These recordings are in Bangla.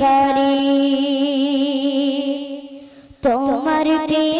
ভিখারি তোমার প্রেমে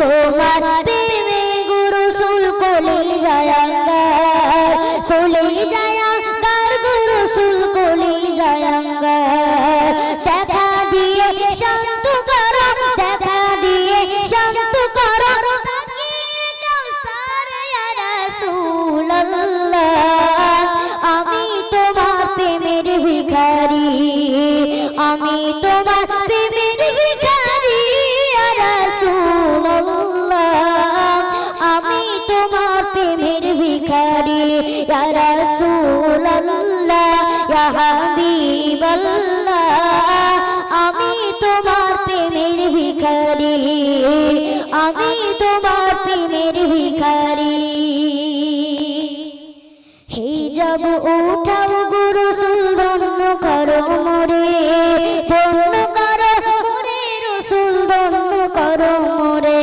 তোমার প্রেমে গুরু সুল কলি কলি কলি দেখা দিয়ে শান্ত করো, দেখা দিয়ে শান্ত করো আমি তোমার প্রেমের ভিখারি, আমি তোমার ইয়া হাবিবাল্লাহ, আমি তোমার প্রেমের ভিখারি, আমি তোমার প্রেমের ভিখারি। হে যাব উঠাও গুরু সুন্দর করো মোরে, ধন্য করো মোরে, রসুল করো মোরে।